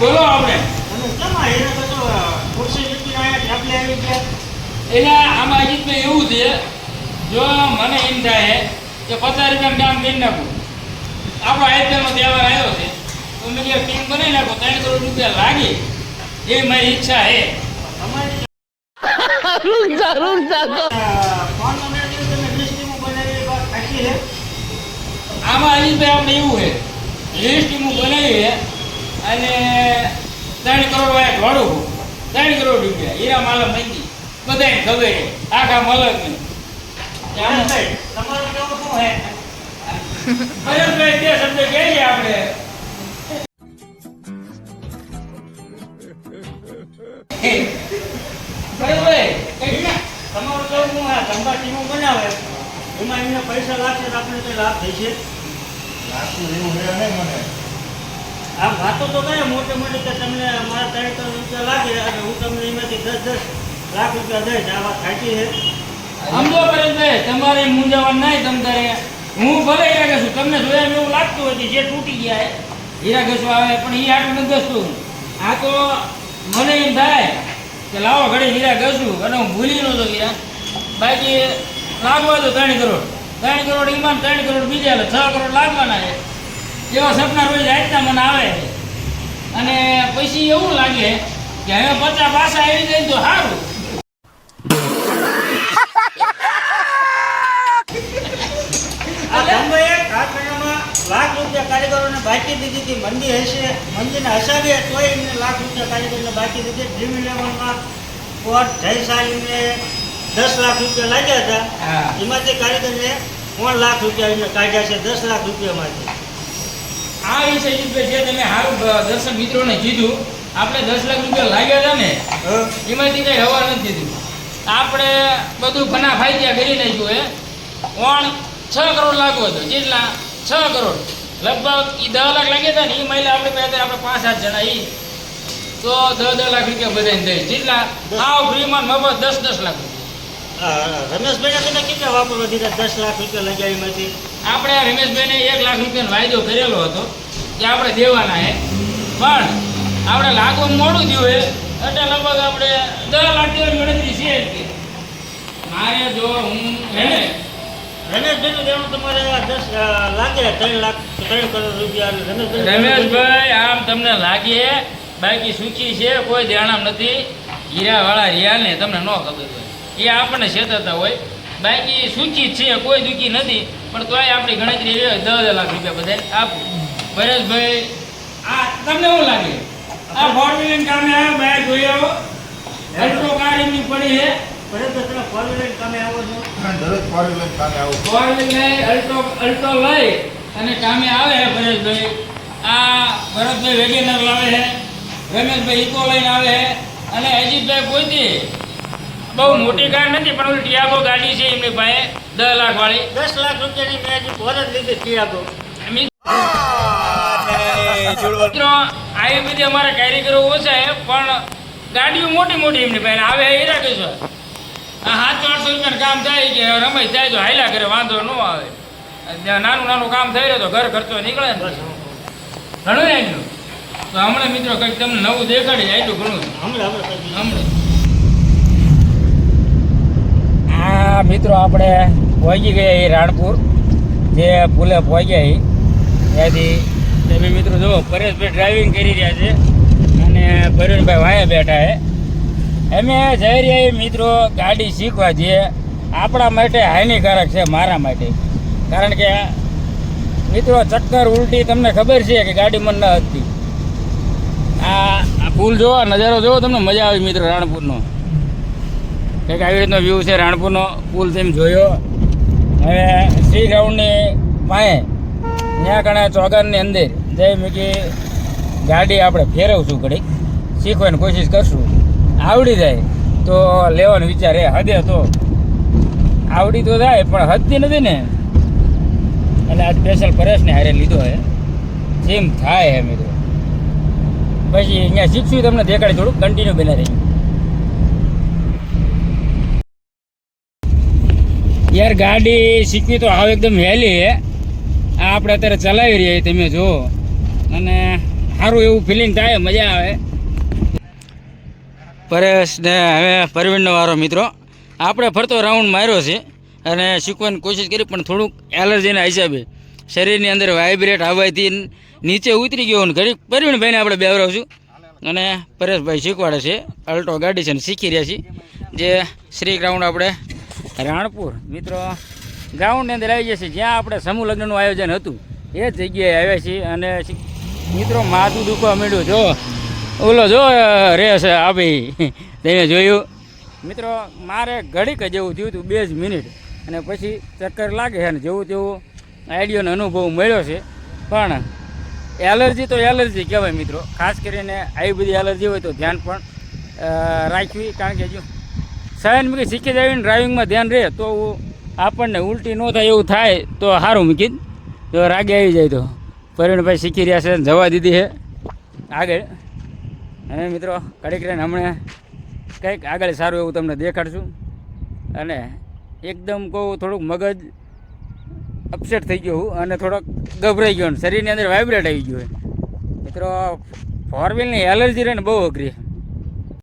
બોલો આપણે. એટલે આમાં અજીતભાઈ એવું છે જો મને એમ થાય કે પચાસ રૂપિયા કામ કરી નાખું. આપણો આઈપીએલનો તહેવાર આવ્યો છે તો મેં જે ટીમ બનાવી નાખો ત્રણ કરોડ રૂપિયા લાગે. એ મારી ઈચ્છા છે. આમાં અજીતભાઈ આપણે એવું છે લિસ્ટ ટીમો બનાવી છે અને ત્રણ કરોડ વાળા ઘોડું ત્રણ કરોડ રૂપિયા હીરા માલમ મંદી બધાને ખબર છે. આખા મલક ને તમારું કેવું શું હે? પરેશભાઈ તે શબ્દ કહીએ આપણે. તમારું કેવું શું હે ધંધા ટીમો બનાવે? એમાં એમને પૈસા લાગશે તો આપણે કઈ લાભ થશે. લાગતું એવું છે નહીં મને. આ વાતો તો કરે મોટે મોટી કે તમને મારા ત્રણ ત્રણ રૂપિયા લાગે અને હું તમને એમાંથી દસ દસ લાખ રૂપિયા દઈશ. આ વાત સાચી છે. સમજો પરેશભાઈ તમારે મૂંઝાવણ નહીં તમ તારે. હું ભલે હીરા ઘસું તમને જોયા એવું લાગતું હોય જે તૂટી ગયા હીરા આવે પણ એ આટલું નથી ઘસતું. આ તો મને એમ થાય કે લાવો ઘડી હીરા ઘસું અને હું ભૂલી નહોતો હીરા. બાકી લાગવા તો ત્રણ કરોડ. ત્રણ કરોડ ઈમાન ત્રણ કરોડ બીજા એટલે છ કરોડ લાગવાના છે. એવા સપના રોજ આજના મને આવે છે. અને પછી એવું લાગે કે હવે પચાસ પાછા આવી જાય તો સારું લાખ રૂપિયા કારીગરોને બાકી દીધી હતી મંદી હશે મંદીને હસાવીએ તોય એમને લાખ રૂપિયા કારીગરોને બાકી દીધી ડ્રીમ ઇલેવનમાં કોટ જયશાલીને દસ લાખ રૂપિયા લાગ્યા હતા. હા. એમાંથી કારીગરને ત્રણ લાખ રૂપિયા એમને કાઢ્યા છે દસ લાખ રૂપિયામાંથી આ વિશે જે તમે સારું દર્શક મિત્રોને કીધું આપણે દસ લાખ રૂપિયા લાગ્યા હતા ને એમાંથી કઈ હવા નથી દીધું. આપણે બધું ફના ફાયદા કરી નાખ્યું એ પણ છ કરોડ લાગુ હતો. જેટલા? છ કરોડ. લગભગ એ દસ લાખ લાગ્યા હતા ને એ મહિલા આપણે અત્યારે આપણે પાંચ સાત જણા એ તો દસ દસ લાખ રૂપિયા બધાને દઈ. જેટલા? આવ ફ્રીમાં મફત દસ દસ લાખ રૂપિયા. રમેશભાઈને તમે કેટલા વાપરવા દીધા દસ લાખ રૂપિયા લગાવી એમાંથી આપણે રમેશભાઈને એક લાખ રૂપિયાનો વાયદો કરેલો હતો કે આપણે દેવાના હે. પણ આપણે લાગવું મોડું થયું હે. એટલે લગભગ આપણે દસ લાખ જેવી ગણતરી છે મારે જો હું હે ને રમેશભાઈનું દેવાનું તમારે દસ લાગે ત્રણ લાખ ત્રણ કરોડ રૂપિયા રમેશભાઈ રમેશભાઈ આમ તમને લાગે બાકી સૂચિ છે કોઈ દેણામ નથી. હીરાવાળા રિયાને તમને ન ખબર હોય. એ આપણને છેતરતા હોય. બાકી સૂચિત છે કોઈ દુઃખી નથી પણ તોય આપણી ગણતરી એવી હોય દસ લાખ રૂપિયા બધા આપું. પરેશભાઈ આ તમને શું લાગે? આ ફોર વ્હીલર કામે આવ્યો? બહાર જોઈ આવો. અલ્ટ્રો કાર એમની પડી છે. અલ્ટો અલ્ટો અને કામે આવે છે પરેશભાઈ આ ભરતભાઈ વેગેનર લાવે છે રમેશભાઈ ઇકો લઈને આવે છે અને અજીતભાઈ પોતે બહુ મોટી કાર નથી પણ ઓલી ટિયાગો ગાડી છે એમની પાસે દસ લાખ વાળી. દસ લાખ રૂપિયાની મેં હજી ફોર જ લીધી ટિયાગો. મિત્રો આવી બધી અમારા કારીગરો ઓછા છે પણ ગાડીઓ મોટી મોટી એમની પાસે આવે હીરા કહેશો આ સાતસો આઠસો રૂપિયાનું કામ થાય કે રમાઈ જાય તો હાલ્યા કરે વાંધો ન આવે. ત્યાં નાનું નાનું કામ થઈ રહ્યો તો ઘર ખર્ચો નીકળે ને. બસ. ઘણું તો હમણાં મિત્રો કંઈક તમને નવું દેખાડી એટલું ઘણું હમણાં હમણાં કરી હમણાં આ મિત્રો આપણે પહોંચી ગયા એ રાણપુર, જે પુલે પહોંચ્યા એ ત્યાંથી તમે મિત્રો જુઓ, પરેશભાઈ ડ્રાઇવિંગ કરી રહ્યા છે અને પરેશભાઈ વાયા બેઠા છે. અમે જઈ રહ્યા મિત્રો ગાડી શીખવા જઈએ આપણા માટે હાનિકારક છે, મારા માટે. કારણ કે મિત્રો ચક્કર ઉલટી તમને ખબર છે કે ગાડી મન ન હતી આ આ પુલ જોવો નજારો જોવો, તમને મજા આવી મિત્રો રાણપુરનો. કંઈક આવી રીતનો વ્યૂ છે રાણપુરનો. પુલ તેમ જોયો. હવે શ્રી ગ્રાઉન્ડની પાસે ત્યાં કણે ચોગાનની અંદર. જઈ મૂકી ગાડી આપણે ફેરવશું ઘડીક. શીખવાની કોશિશ કરશું. આવડી જાય તો લેવાનો વિચાર એ હદે તો આવડી તો જાય પણ હદતી નથી ને. એટલે આ સ્પેશિયલ પરેશને હારે લીધો હે. જેમ થાય મિત્રો. પછી અહીંયા શીખશું તમને દેખાડી થોડુંક. કન્ટિન્યુ બના રહી યાર ગાડી શીખવી તો હાવ એકદમ વહેલી હે. આ આપણે અત્યારે ચલાવી રહ્યા તમે જુઓ અને સારું એવું ફિલિંગ થાય, મજા આવે. પરેશ ને હવે પરવીણનો વારો, મિત્રો. આપણે ફરતો રાઉન્ડ માર્યો છે અને શીખવાની કોશિશ કરી, પણ થોડુંક એલર્જીના હિસાબે. શરીરની અંદર વાઇબ્રેટ આવવાથી નીચે ઉતરી ગયો ને ઘડીક પરવીણભાઈને આપણે બેવરાવશું. અને પરેશભાઈ શીખવાડે છે. અલ્ટો ગાડી છે ને શીખી રહ્યા છીએ. જે શ્રી ગ્રાઉન્ડ આપણે રાણપુર. મિત્રો ગ્રાઉન્ડની અંદર આવી જશે. જ્યાં આપણે સમૂહ લગ્નનું આયોજન હતું. એ જગ્યાએ આવ્યા છીએ અને મિત્રો, માથું દુખવા માંડ્યું. જો, ઓલો જો રે છે આ ભાઈ. તમે જોયું? મિત્રો, મારે ઘડીક જેવું થયું હતું, બે જ મિનિટ. અને પછી ચક્કર લાગે છે અને જેવું તેવું આઈડિયોનો અનુભવ મળ્યો છે. પણ એલર્જી તો એલર્જી કહેવાય મિત્રો. ખાસ કરીને આવી બધી એલર્જી હોય તો ધ્યાન પણ રાખવી. કારણ કે જો સહન મૂકી શીખી જાવીને ડ્રાઇવિંગમાં ધ્યાન રહે, તો આપણને ઉલટી ન થાય, એવું થાય, તો સારું મૂકી જો રાગે આવી જાય તો. પરિણભાઈ શીખી રહ્યા છે, જવા દીધી છે. આગળ. અને મિત્રો કડીક રહીને હમણાં કંઈક આગળ સારું એવું તમને દેખાડશું. અને એકદમ કહું, થોડુંક મગજ અપસેટ થઈ ગયું હું, અને થોડોક ગભરાઈ ગયો શરીરની અંદર વાઇબ્રેટ આવી ગયો મિત્રો ફોર વ્હીલની એલર્જી રહે ને બહુ અઘરી.